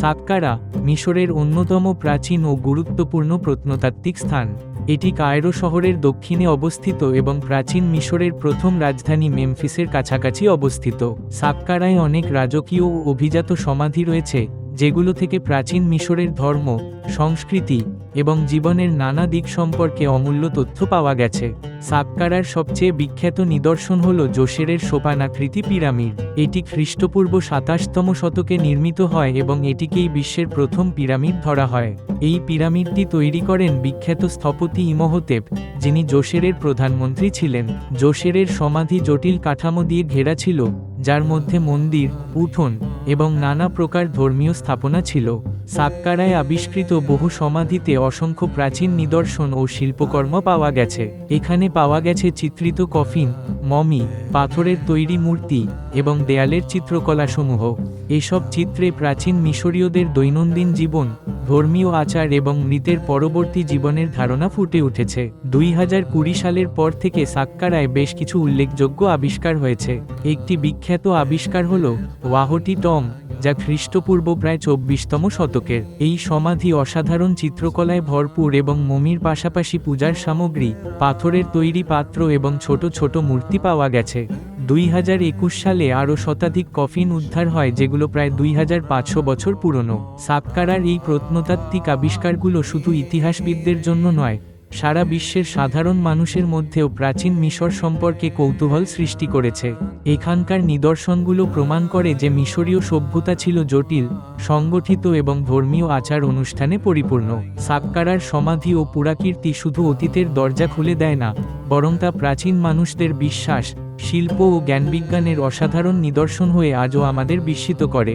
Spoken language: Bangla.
সাক্কারা মিশরের অন্যতম প্রাচীন ও গুরুত্বপূর্ণ প্রত্নতাত্ত্বিক স্থান। এটি কায়রো শহরের দক্ষিণে অবস্থিত এবং প্রাচীন মিশরের প্রথম রাজধানী মেমফিসের কাছাকাছি অবস্থিত। সাক্কারায় অনেক রাজকীয় ও অভিজাত সমাধি রয়েছে যেগুলো থেকে প্রাচীন মিশরের ধর্ম, সংস্কৃতি এবং জীবনের নানা দিক সম্পর্কে অমূল্য তথ্য পাওয়া গেছে। সাক্কারার সবচেয়ে বিখ্যাত নিদর্শন হল জোশেরের সোপানাকৃতি পিরামিড। এটি খ্রিস্টপূর্ব সাতাশতম শতকে নির্মিত হয় এবং এটিকেই বিশ্বের প্রথম পিরামিড ধরা হয়। এই পিরামিডটি তৈরি করেন বিখ্যাত স্থপতি ইমহতেপ, যিনি জোশেরের প্রধানমন্ত্রী ছিলেন। জোশেরের সমাধি জটিল কাঠামো দিয়ে ঘেরা ছিল, যার মধ্যে মন্দির, উঠোন এবং নানা প্রকার ধর্মীয় স্থাপনা ছিল। সাক্কারায় আবিষ্কৃত বহু সমাধিতে অসংখ্য প্রাচীন নিদর্শন ও শিল্পকর্ম পাওয়া গেছে। এখানে পাওয়া গেছে চিত্রিত কফিন, মমি, পাথরের তৈরি মূর্তি এবং দেয়ালের চিত্রকলাসমূহ। এসব চিত্রে প্রাচীন মিশরীয়দের দৈনন্দিন জীবন, ধর্মীয় আচার এবং মৃতের পরবর্তী জীবনের ধারণা ফুটে উঠেছে। দুই হাজার কুড়ি সালের পর থেকে সাক্কারায় বেশ কিছু উল্লেখযোগ্য আবিষ্কার হয়েছে। একটি বিখ্যাত আবিষ্কার হল ওয়াহটি টম যা খ্রিস্টপূর্ব প্রায় চব্বিশতম শতকের। এই সমাধি অসাধারণ চিত্রকলায় ভরপুর এবং মমির পাশাপাশি পূজার সামগ্রী, পাথরের তৈরি পাত্র এবং ছোট ছোট মূর্তি পাওয়া গেছে। দুই হাজার একুশ সালে আরও শতাধিক কফিন উদ্ধার হয়, যেগুলো প্রায় দুই হাজার পাঁচশো বছর পুরনো। সাক্কারার এই প্রত্নতাত্ত্বিক আবিষ্কারগুলো শুধু ইতিহাসবিদদের জন্য নয় সারা বিশ্বের সাধারণ মানুষের মধ্যেও প্রাচীন মিশর সম্পর্কে কৌতূহল সৃষ্টি করেছে। এখানকার নিদর্শনগুলো প্রমাণ করে যে মিশরীয় সভ্যতা ছিল জটিল, সংগঠিত এবং ধর্মীয় আচার অনুষ্ঠানে পরিপূর্ণ। সাক্কারার সমাধি ও পুরাকীর্তি শুধু অতীতের দরজা খুলে দেয় না, বরং তা প্রাচীন মানুষদের বিশ্বাস, শিল্প ও জ্ঞানবিজ্ঞানের অসাধারণ নিদর্শন হয়ে আজও আমাদের বিস্মিত করে।